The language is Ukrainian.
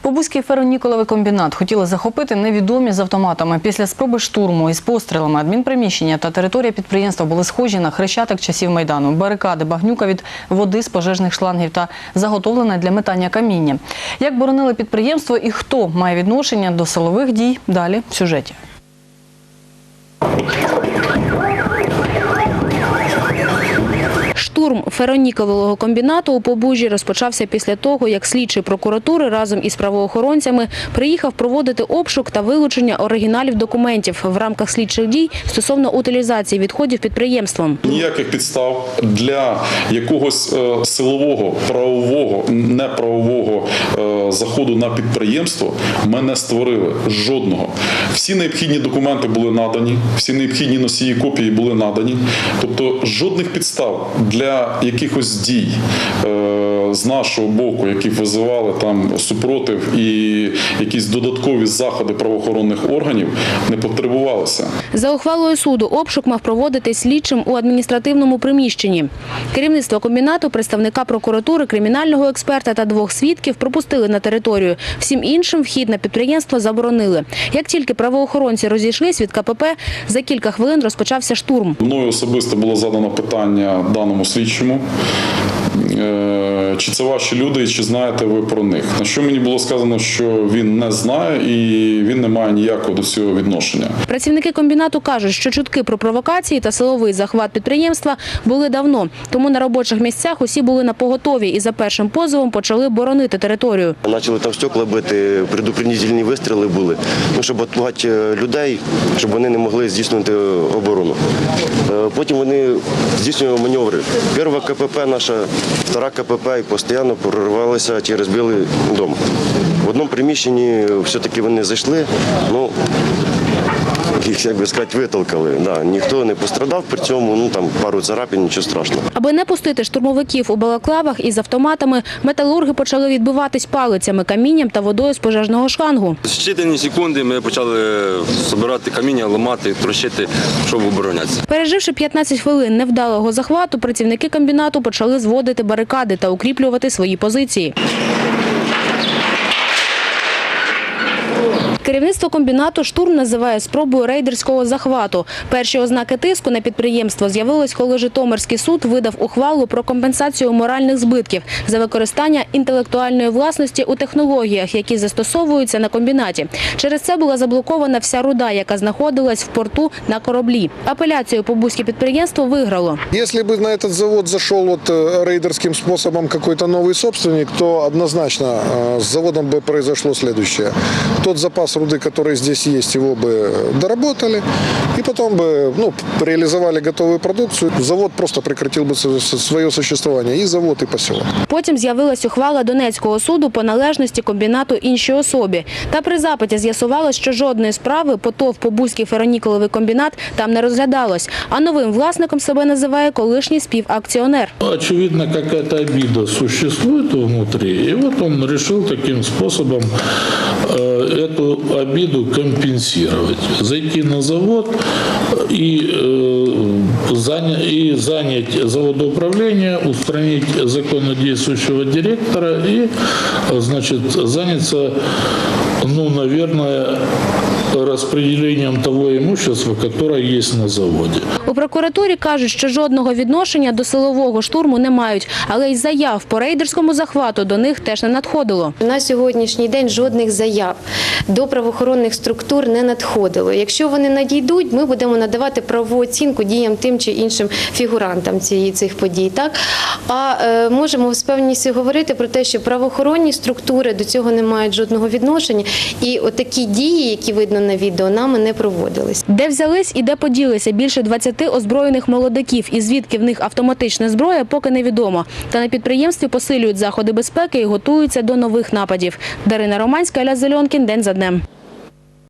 Побузький ферроніколовий комбінат хотіли захопити невідомі з автоматами. Після спроби штурму із пострілами адмінприміщення та територія підприємства були схожі на хрещатик часів Майдану. Барикади, багнюка від води з пожежних шлангів та заготовлене для метання каміння. Як боронили підприємство і хто має відношення до силових дій, далі в сюжеті. Штурм феронікового комбінату у Побужі розпочався після того, як слідчі прокуратури разом із правоохоронцями приїхав проводити обшук та вилучення оригіналів документів в рамках слідчих дій стосовно утилізації відходів підприємством. Ніяких підстав для якогось е, силового, правового, неправового заходу на підприємство ми не створили жодного. Всі необхідні документи були надані, всі необхідні носії копії були надані. Тобто жодних підстав для якихось дій е, з нашого боку, які визивали там супротив і якісь додаткові заходи правоохоронних органів, не потребувалося. За ухвалою суду обшук мав проводитись слідчим у адміністративному приміщенні. Керівництво комбінату, представника прокуратури, кримінального експерта та двох свідків пропустили на територію. Всім іншим вхід на підприємство заборонили. Як тільки правоохоронці розійшлись від КПП, за кілька хвилин розпочався штурм. Мною особисто було задано питання даному слідчому. Е, Чи це ваші люди, і чи знаєте ви про них? На що мені було сказано, що він не знає і він не має ніякого до цього відношення. Працівники комбінату кажуть, що чутки про провокації та силовий захват підприємства були давно. Тому на робочих місцях усі були на поготові і за першим позовом почали боронити територію. Почали там стекла бити, предупредительні вистріли були, ну, щоб отпугати е, людей, щоб вони не могли здійснити оборону. Е, Потім вони здійснювали маневри. Перша КПП наша, втора КПП і постійно проривалися через Білий дом. В одному приміщенні все-таки вони зайшли, ну, їх, як би сказати, витолкали. Да, ніхто не пострадав при цьому, ну там пару царапин, нічого страшного. Аби не пустити штурмовиків у балаклавах із автоматами, металурги почали відбиватись палицями, камінням та водою з пожежного шлангу. В щитані секунди ми почали збирати каміння, ламати, трощити, щоб оборонятися. Переживши 15 хвилин невдалого захвату, працівники комбінату почали зводити барикади та укріплювати свої позиції. Керівництво комбінату штурм називає спробою рейдерського захвату. Перші ознаки тиску на підприємство з'явились, коли Житомирський суд видав ухвалу про компенсацію моральних збитків за використання інтелектуальної власності у технологіях, які застосовуються на комбінаті. Через це була заблокована вся руда, яка знаходилась в порту на кораблі. Апеляцію побузьке підприємство виграло. Если бы на этот завод зашел вот э, рейдерским способом какой-то новый собственник, то однозначно э, с заводом бы произошло следующее. Тот запас руды, который здесь есть, его бы э, доработали, и потом бы ну, реализовали готовую продукцию. Завод просто прекратил бы со- со- свое существование, и завод, и поселок. Потім з'явилась ухвала Донецького суду по належності комбінату іншій особі. Та при запиті з'ясувалось, що жодної справи по ТОВ Побузький фероніколовий комбінат там не розглядалось. А новим власником себе називає колишній співакціонер. Очевидно, какая-то обида существует внутри, и вот он решил таким способом э, эту обиду компенсировать. Зайти на завод и, э, и занять заводоуправление, устранить законно действующего директора и, э, значит, заняться, ну, наверное, распределением того имущества, которое есть на заводе. У прокуратурі кажуть, що жодного відношення до силового штурму не мають, але й заяв по рейдерському захвату до них теж не надходило. На сьогоднішній день жодних заяв до правоохоронних структур не надходило. Якщо вони надійдуть, ми будемо надавати правову оцінку діям тим чи іншим фігурантам цієї цих подій. Так а е, можемо з певністю говорити про те, що правоохоронні структури до цього не мають жодного відношення, і отакі дії, які видно на відео, нами не проводились. Де взялись і де поділися більше 20 озброєних молодиків, і звідки в них автоматична зброя, поки невідомо. Та на підприємстві посилюють заходи безпеки і готуються до нових нападів. Дарина Романська, Аля Зеленкін День за днем.